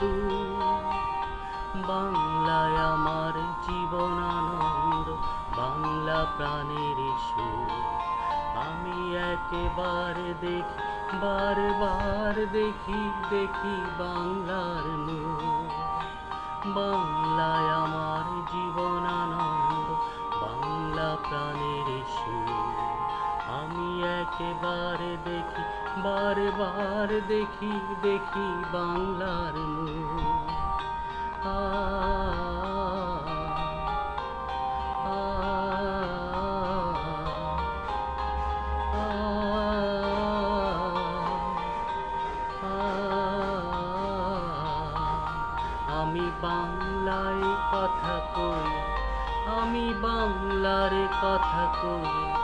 দূর বাংলায় আমার জীবন আনন্দ বাংলা প্রাণের সুর। আমি একেবারে দেখি, বারবার দেখি দেখি বাংলার নূর। বাংলায় আমার বারবার দেখি দেখি বাংলার আ। আমি বাংলায় কথা কই আমি বাংলার কথা কই।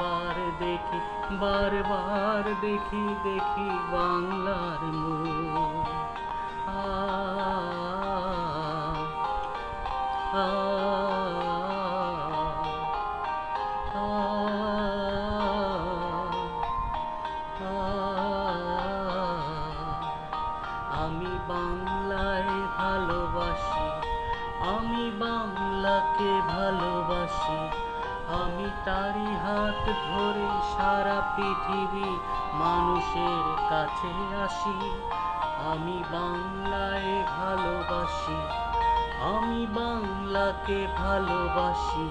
একেবারে দেখি বারবার দেখি দেখি বাংলার মুখ। আমি বাংলায় ভালোবাসি আমি বাংলাকে ভালোবাসি। আমি তারই হাত ধরে সারা পৃথিবী মানুষের কাছে আসি। আমি বাংলায় ভালোবাসি, আমি বাংলাকে ভালোবাসি।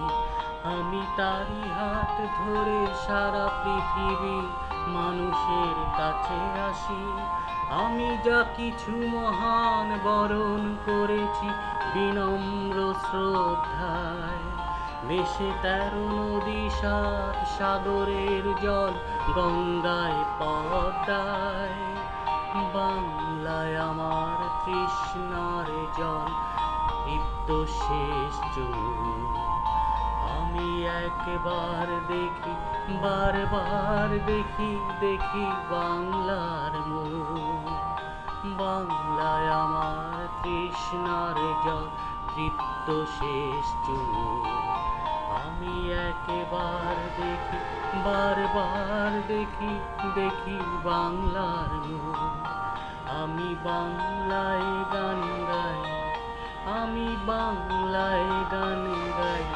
আমি তারই হাত ধরে সারা পৃথিবী মানুষের কাছে আসি। আমি যা কিছু মহান বরণ করেছি বিনম্র শ্রদ্ধায়। বেশে তেরো নদী, সাত সাগরের জল গঙ্গায়, পদ্মায়। বাংলায় আমার তৃষ্ণার জল তৃপ্ত শেষ আমি একবার দেখি, বারবার দেখি দেখি বাংলার বাংলায় আমার তৃষ্ণার জল, তৃপ্ত শেষ আমি একবার দেখি, বারবার দেখি দেখি বাংলার মুখ। আমি বাংলায় গান গাই, আমি বাংলায় গান গাই।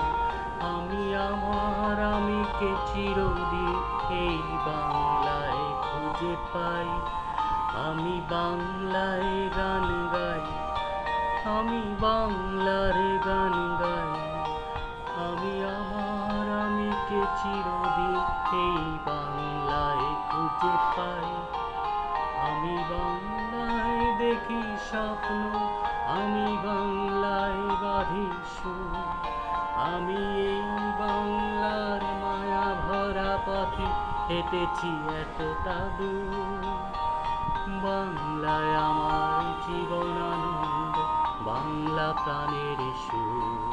আমি আমার, আমি কে চিরদিন এই বাংলায় খুঁজে পাই। আমি বাংলায় গান গাই, আমি বাংলার গান স্বপ্ন আমি বাংলায় বাঁধি আমি এই বাংলার মায়া ভরা পথে হেঁটেছি এতটা দূর। বাংলায় আমার জীবনানন্দ বাংলা প্রাণের সুর।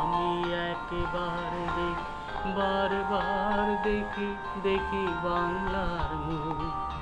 আমি একবার দেখি, বারবার দেখি দেখি বাংলার মুখ